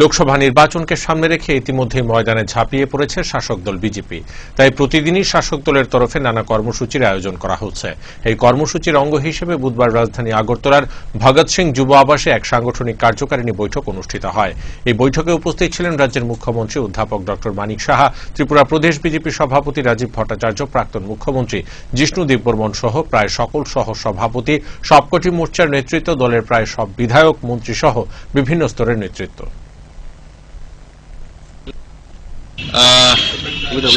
লোকসভা নির্বাচনকে সামনে রেখে ইতিমধ্যে ময়দানে ঝাঁপিয়ে পড়েছে শাসক দল বিজেপি। তাই প্রতিদিনই শাসক দলের তরফে নানা কর্মসূচির আয়োজন করা হচ্ছে। এই কর্মসূচির অঙ্গ হিসেবে বুধবার রাজধানী আগরতলার ভগৎ সিং যুব আবাসে এক সাংগঠনিক কার্যকারিণী বৈঠক অনুষ্ঠিত হয়। এই বৈঠকে উপস্থিত ছিলেন রাজ্যের মুখ্যমন্ত্রী অধ্যাপক ড. মানিক সাহা, ত্রিপুরা প্রদেশ বিজেপি সভাপতি রাজীব ভট্টাচার্য, প্রাক্তন মুখ্যমন্ত্রী জিষ্ণু দেববর্মন সহ প্রায় সকল সহ সভাপতি, সবকটি মোর্চার নেতৃত্ব, দলের প্রায় সব বিধায়ক মন্ত্রী সহ বিভিন্ন স্তরের নেতৃত্ব।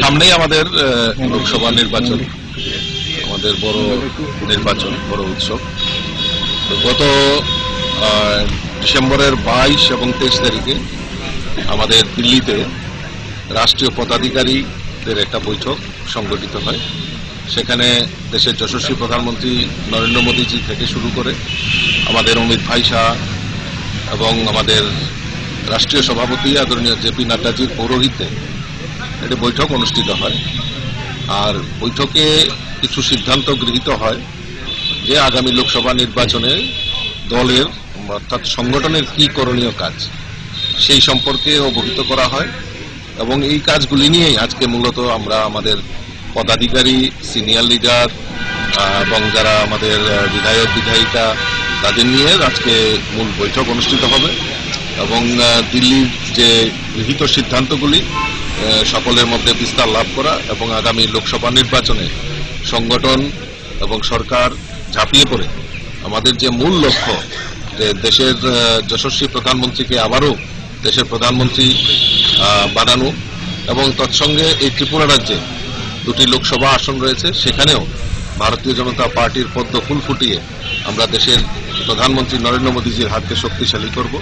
সামনেই আমাদের লোকসভা নির্বাচন, আমাদের বড় নির্বাচন, বড় উৎসব। গত ডিসেম্বরের বাইশ এবং তেইশ তারিখে আমাদের দিল্লিতে রাষ্ট্রীয় পদাধিকারীদের একটা বৈঠক সংগঠিত হয়। সেখানে দেশের যশস্বী প্রধানমন্ত্রী নরেন্দ্র মোদীজি থেকে শুরু করে আমাদের অমিত ভাই শাহ এবং আমাদের রাষ্ট্রীয় সভাপতি আদরণীয় জেপি নাড্ডাজির পৌরোহিত্যে একটি বৈঠক অনুষ্ঠিত হয়। আর বৈঠকে কিছু সিদ্ধান্ত গৃহীত হয় যে আগামী লোকসভা নির্বাচনে দলের অর্থাৎ সংগঠনের কি করণীয় কাজ সেই সম্পর্কে অবহিত করা হয় এবং এই কাজগুলি নিয়েই আজকে মূলত আমরা আমাদের পদাধিকারী, সিনিয়র লিডার এবং যারা আমাদের বিধায়ক, বিধায়িকা, তাদের নিয়ে আজকে মূল বৈঠক অনুষ্ঠিত হবে এবং দিল্লির যে গৃহীত সিদ্ধান্তগুলি সকলের মধ্যে বিস্তার লাভ করা এবং আগামী লোকসভা নির্বাচনে সংগঠন এবং সরকার ঝাঁপিয়ে পড়ে। আমাদের যে মূল লক্ষ্য যে দেশের যশস্বী প্রধানমন্ত্রীকে আবারও দেশের প্রধানমন্ত্রী বানানো এবং তৎসঙ্গে এই ত্রিপুরা রাজ্যে দুটি লোকসভা আসন রয়েছে, সেখানেও ভারতীয় জনতা পার্টির পদ্ম ফুল ফুটিয়ে আমরা দেশের প্রধানমন্ত্রী নরেন্দ্র মোদীজির হাতকে শক্তিশালী করব।